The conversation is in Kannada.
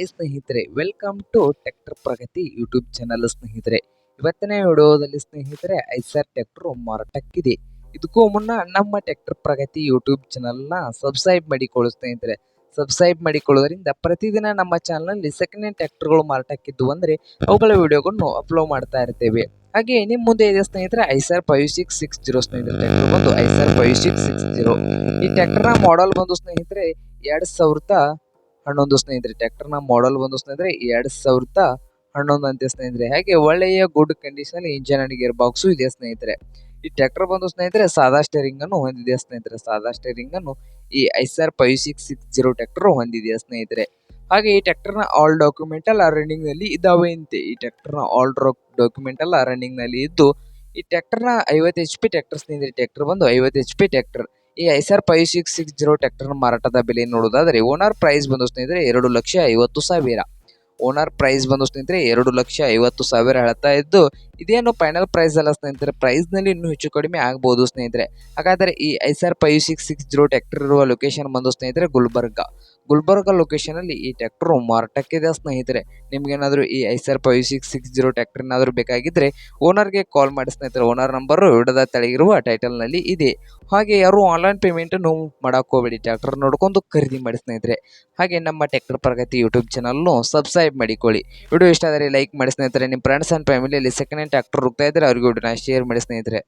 ಐ ಸ್ನೇಹಿತರೆ welcome to tractor Pragati YouTube channel ಸ್ನೇಹಿತರೆ. ಇವತ್ತಿನ ವಿಡಿಯೋದಲ್ಲಿ ಸ್ನೇಹಿತರೆ ಐಸರ್ ಟ್ರ್ಯಾಕ್ಟರ್ ಮಾರಾಟಕ್ಕಿದೆ. ಇದಕ್ಕೂ ಮುನ್ನ ನಮ್ಮ ಟ್ರ್ಯಾಕ್ಟರ್ ಪ್ರಗತಿ ಯೂಟ್ಯೂಬ್ ಚಾನಲ್ನ ಸಬ್ಸ್ಕ್ರೈಬ್ ಮಾಡಿಕೊಳ್ಳಿ ಸ್ನೇಹಿತರೆ. ಸಬ್ಸ್ಕ್ರೈಬ್ ಮಾಡಿಕೊಳ್ಳೋದ್ರಿಂದ ಪ್ರತಿದಿನ ನಮ್ಮ ಚಾನಲ್ನಲ್ಲಿ ಸೆಕೆಂಡ್ ಹ್ಯಾಂಡ್ ಟ್ರ್ಯಾಕ್ಟರ್ಗಳು ಮಾರಾಟಕ್ಕಿದ್ದು ಅಂದರೆ ಅವುಗಳ ವಿಡಿಯೋಗಳನ್ನು ಅಪ್ಲೋಡ್ ಮಾಡ್ತಾ ಇರ್ತೇವೆ. ಹಾಗೆ ನಿಮ್ಮ ಮುಂದೆ ಇದೆ ಸ್ನೇಹಿತರೆ Eicher five six six zero ಸ್ನೇಹಿತರೆ. ಬಂದು Eicher five six six zero ಈ ಟ್ರ್ಯಾಕ್ಟರ್ನ ಮಾಡೆಲ್ ಬಂದು ಸ್ನೇಹಿತರೆ, ಎರಡು ಸಾವಿರದ ಹನ್ನೊಂದು ಸ್ನೇಹಿತರೆ, ಟ್ರ್ಯಾಕ್ಟರ್ನ ಮಾಡೆಲ್ ಬಂದು ಸ್ನೇಹಿತರೆ, ಎರಡ್ ಸಾವಿರದ ಹನ್ನೊಂದು ಅಂತೆ ಸ್ನೇಹಿತರೆ. ಹಾಗೆ ಒಳ್ಳೆಯ good condition engine and gear box ಇದೆ ಸ್ನೇಹಿತರೆ. ಈ ಟ್ರ್ಯಾಕ್ಟರ್ ಬಂದು ಸ್ನೇಹಿತರೆ, ಸಾದಾ ಸ್ಟೇರಿಂಗ್ ಅನ್ನು ಹೊಂದಿದೆ ಸ್ನೇಹಿತರೆ. ಸಾದಾ ಸ್ಟೇರಿಂಗ್ ಅನ್ನು ಈ Eicher five six six zero tractor ಹೊಂದಿದೆ ಸ್ನೇಹಿತರೆ. ಹಾಗೆ ಈ ಟ್ರ್ಯಾಕ್ಟರ್ನ ಆಲ್ ಡಾಕ್ಯುಮೆಂಟ್ ಎಲ್ಲ ರನ್ನಿಂಗ್ನಲ್ಲಿ ಇದಾವೆ ಅಂತೆ. ಈ ಟ್ರ್ಯಾಕ್ಟರ್ನ ಆಲ್ ಡಾಕ್ಯುಮೆಂಟ್ ಎಲ್ಲ ರನ್ನಿಂಗ್ನಲ್ಲಿ ಇದ್ದು, ಈ ಟ್ರ್ಯಾಕ್ಟರ್ನ ಐವತ್ತು ಎಚ್ ಪಿ ಟ್ರ್ಯಾಕ್ಟರ್ ಸ್ನೇಹಿತರೆ ಟ್ರ್ಯಾಕ್ಟರ್ ಬಂದು ಐವತ್ತು ಎಚ್ ಪಿ ಟ್ರ್ಯಾಕ್ಟರ್ ಈ Eicher five six six zero tractor ಮಾರಾಟದ ಬೆಲೆ ನೋಡೋದಾದ್ರೆ ಓನರ್ ಪ್ರೈಸ್ ಬಂದು ಸ್ನೇಹಿತರೆ ಎರಡು ಲಕ್ಷ ಐವತ್ತು ಸಾವಿರ. ಓನರ್ ಪ್ರೈಸ್ ಬಂದು ಸ್ನೇಹಿತರೆ ಎರಡು ಲಕ್ಷ ಐವತ್ತು ಸಾವಿರ ಹೇಳ್ತಾ ಇದ್ದು ಇದೇನು ಫೈನಲ್ ಪ್ರೈಸ್ ಅಲ್ಲ ಸ್ನೇಹಿತರೆ. ಪ್ರೈಸ್ನಲ್ಲಿ ಇನ್ನೂ ಹೆಚ್ಚು ಕಡಿಮೆ ಆಗ್ಬೋದು ಸ್ನೇಹಿತರೆ. ಹಾಗಾದರೆ ಈ Eicher five six six zero tractor ಇರುವ ಲೊಕೇಶನ್ ಬಂದು ಸ್ನೇಹಿತರೆ ಗುಲ್ಬರ್ಗ. ಗುಲ್ಬರ್ಗ ಲೊಕೇಶನ್ ಅಲ್ಲಿ ಈ ಟ್ರ್ಯಾಕ್ಟರ್ ಮಾರಾಟಕ್ಕಿದೆ ಸ್ನೇಹಿತರೆ. ನಿಮಗೇನಾದರೂ ಈ Eicher five six six zero tractor ಏನಾದರೂ ಬೇಕಾಗಿದ್ರೆ ಓನರ್ಗೆ ಕಾಲ್ ಮಾಡಿ ಸ್ನೇಹಿತರೆ. ಓನರ್ ನಂಬರ್ ವಿಡದ ತಳಗಿರುವ ಟೈಟಲ್ನಲ್ಲಿ ಇದೆ. ಹಾಗೆ ಯಾರು ಆನ್ಲೈನ್ ಪೇಮೆಂಟ್ ಮಾಡೋಕ್ಕೋಗಬೇಡಿ ಟ್ಯಾಕ್ಟರ್ ನೋಡ್ಕೊಂಡು ಖರೀದಿ ಮಾಡಿ ಸ್ನೇಹಿತರೆ. ಹಾಗೆ ನಮ್ಮ ಟ್ಯಾಕ್ಟರ್ ಪ್ರಗತಿ ಯೂಟ್ಯೂಬ್ ಚಾನಲ್ನು ಸಬ್ಸ್ಕ್ರೈಬ್ ಮಾಡಿಕೊಳ್ಳಿ. ವಿಡಿಯೋ ಇಷ್ಟ ಆದರೆ ಲೈಕ್ ಮಾಡಿ ಸ್ನೇಹಿತರೆ. ನಿಮ್ಮ ಫ್ರೆಂಡ್ಸ್ ಆ್ಯಂಡ್ ಫ್ಯಾಮಿಲಿಯಲ್ಲಿ ಸೆಕೆಂಡ್ ಟ್ರ್ಯಾಕ್ಟರ್ ರುಕ್ತ ಇದ್ರೆ ಅವ್ರಿಗೆ ವಿಡಿಯೋನ ಶೇರ್ ಮಾಡಿ ಸ್ನೇಹಿತರೆ.